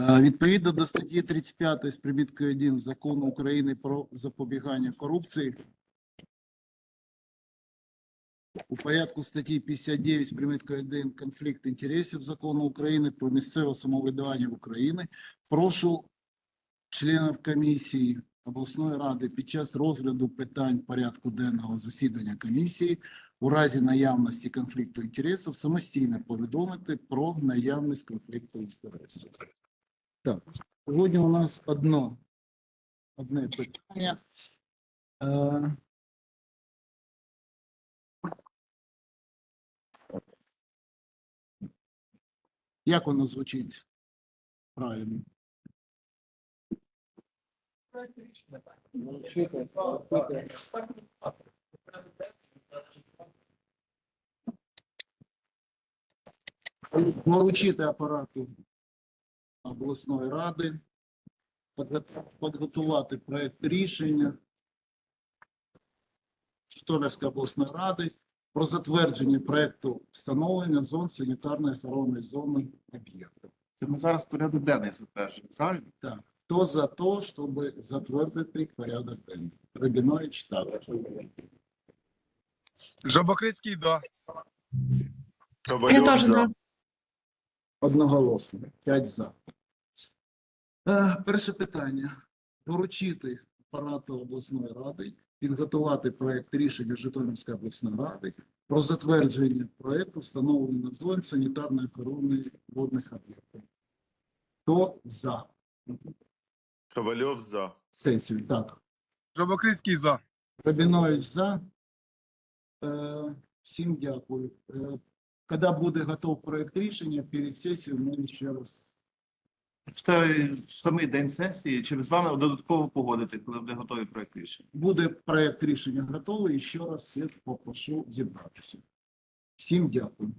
Е, Відповідно до статті 35 з приміткою 1 Закону України про запобігання корупції, у порядку статті 59 з приміткою 1 конфлікт інтересів Закону України про місцеве самоврядування в Україні, прошу членів комісії обласної ради під час розгляду питань порядку денного засідання комісії у разі наявності конфлікту інтересів самостійно повідомити про наявність конфлікту інтересів. Так, сьогодні у нас одно, одне питання. Е, Як воно звучить правильно? Научити апарату обласної ради підготувати проект рішення Житомирської обласної ради про затвердження проекту встановлення зон санітарної охоронної зони об'єкту. Це ми зараз порядок денний затверджуємо, правильно? Так, хто за те, щоб затвердити порядок денний? Рабінович, так. Жабокрицький, да. Я теж за. Одноголосно, п'ять за. Е, Перше питання. Поручити апарату обласної ради підготувати проект рішення Житомирської обласної ради про затвердження проекту встановлення зон санітарної охорони водних об'єктів. Хто за Ковальов за. сесію? Так. Жабокрицький за. Рабінович за. Е, Всім дякую. Е, Коли буде готов проект рішення, перед сесією ми ще раз В той самий день сесії чи з вами додатково погодити, коли буде готовий проект рішення? Буде проект рішення готовий, і ще раз всіх попрошу зібратися. Всім дякую.